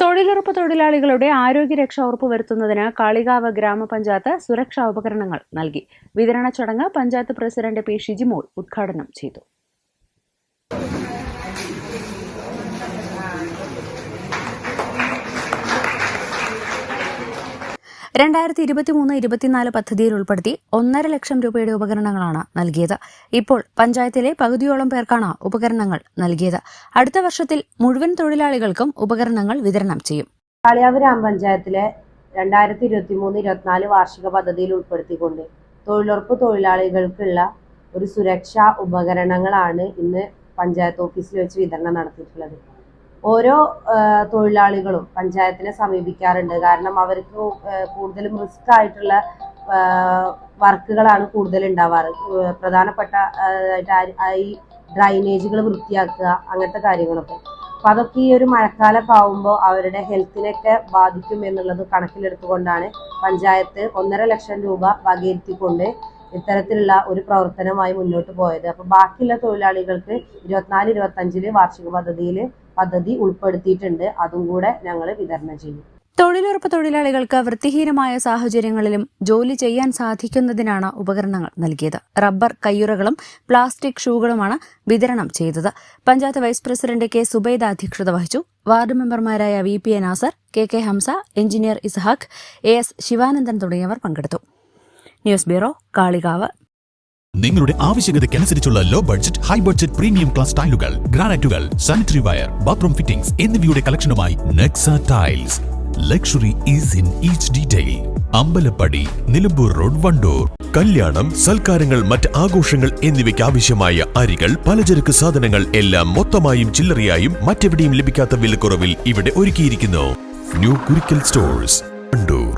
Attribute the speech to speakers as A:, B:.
A: തൊഴിലുറപ്പ് തൊഴിലാളികളുടെ ആരോഗ്യരക്ഷ ഉറപ്പുവരുത്തുന്നതിന് കാളികാവ് ഗ്രാമപഞ്ചായത്ത് സുരക്ഷാ ഉപകരണങ്ങൾ നൽകി. വിതരണ ചടങ്ങ് പഞ്ചായത്ത് പ്രസിഡന്റ് പി ഷിജിമോൾ ഉദ്ഘാടനം ചെയ്തു. രണ്ടായിരത്തി ഇരുപത്തിമൂന്ന് ഇരുപത്തിനാല് പദ്ധതിയിൽ ഉൾപ്പെടുത്തി ഒന്നര ലക്ഷം രൂപയുടെ ഉപകരണങ്ങളാണ് നൽകിയത്. ഇപ്പോൾ പഞ്ചായത്തിലെ പകുതിയോളം പേർക്കാണ് ഉപകരണങ്ങൾ നൽകിയത്. അടുത്ത വർഷത്തിൽ മുഴുവൻ തൊഴിലാളികൾക്കും ഉപകരണങ്ങൾ വിതരണം ചെയ്യും.
B: കാളിയാവ് ഗ്രാമപഞ്ചായത്തിലെ രണ്ടായിരത്തി ഇരുപത്തി മൂന്ന് ഇരുപത്തിനാല് വാർഷിക പദ്ധതിയിൽ ഉൾപ്പെടുത്തിക്കൊണ്ട് തൊഴിലുറപ്പ് തൊഴിലാളികൾക്കുള്ള ഒരു സുരക്ഷാ ഉപകരണങ്ങളാണ് ഇന്ന് പഞ്ചായത്ത് ഓഫീസിൽ വെച്ച് വിതരണം നടത്തിയിട്ടുള്ളത്. ഓരോ തൊഴിലാളികളും പഞ്ചായത്തിനെ സമീപിക്കാറുണ്ട്. കാരണം അവർക്ക് കൂടുതലും റിസ്ക് ആയിട്ടുള്ള വർക്കുകളാണ് കൂടുതൽ ഉണ്ടാവാറ് പ്രധാനപ്പെട്ട ഈ ഡ്രൈനേജുകൾ വൃത്തിയാക്കുക അങ്ങനത്തെ കാര്യങ്ങളൊക്കെ. അപ്പൊ അതൊക്കെ ഈ ഒരു മഴക്കാലമൊക്കെ ആവുമ്പോൾ അവരുടെ ഹെൽത്തിനൊക്കെ ബാധിക്കും എന്നുള്ളത് കണക്കിലെടുത്തുകൊണ്ടാണ് പഞ്ചായത്ത് ഒന്നര ലക്ഷം രൂപ വകയിരുത്തിക്കൊണ്ട് ഇത്തരത്തിലുള്ള ഒരു പ്രവർത്തനമായി മുന്നോട്ട് പോയത്. അപ്പൊ ബാക്കിയുള്ള തൊഴിലാളികൾക്ക് ഇരുപത്തിനാല് ഇരുപത്തഞ്ചിൽ വാർഷിക പദ്ധതിയിൽ പദ്ധതി ഉൾപ്പെടുത്തിയിട്ടുണ്ട്. അതും കൂടെ ഞങ്ങൾ വിതരണം ചെയ്യും.
A: തൊഴിലുറപ്പ് തൊഴിലാളികൾക്ക് വൃത്തിഹീനമായ സാഹചര്യങ്ങളിലും ജോലി ചെയ്യാൻ സാധിക്കുന്നതിനാണ് ഉപകരണങ്ങൾ നൽകിയത്. റബ്ബർ കയ്യുറകളും പ്ലാസ്റ്റിക് ഷൂകളുമാണ് വിതരണം ചെയ്തത്. Panchayat vice president K Subaida അധ്യക്ഷത വഹിച്ചു. വാർഡ് മെമ്പർമാരായ V P A Nasar K K Hamsa engineer Ishaq A S Sivanandan തുടങ്ങിയവർ പങ്കെടുത്തു. News bureau Kalikavu.
C: നിങ്ങളുടെ ആവശ്യകതയ്ക്കനുസരിച്ചുള്ള low budget high budget premium class ടൈലുകൾ ഗ്രാനൈറ്റുകൾ സാനിറ്ററി വയർ ബാത്റൂം ഫിറ്റിംഗ്സ് എന്നിവയുടെ കളക്ഷനുമായി Nexa tiles luxury is in each detail Ambalappadi Nilambur road Wandoor.
D: കല്യാണം സൽക്കാരങ്ങൾ മറ്റ് ആഘോഷങ്ങൾ എന്നിവയ്ക്ക് ആവശ്യമായ അരികൾ പലചരക്ക് സാധനങ്ങൾ എല്ലാം മൊത്തമായും ചില്ലറയായും മറ്റെവിടെയും ലഭിക്കാത്ത വിലക്കുറവിൽ ഇവിടെ ഒരുക്കിയിരിക്കുന്നു. New Kurikkal stores Wandoor.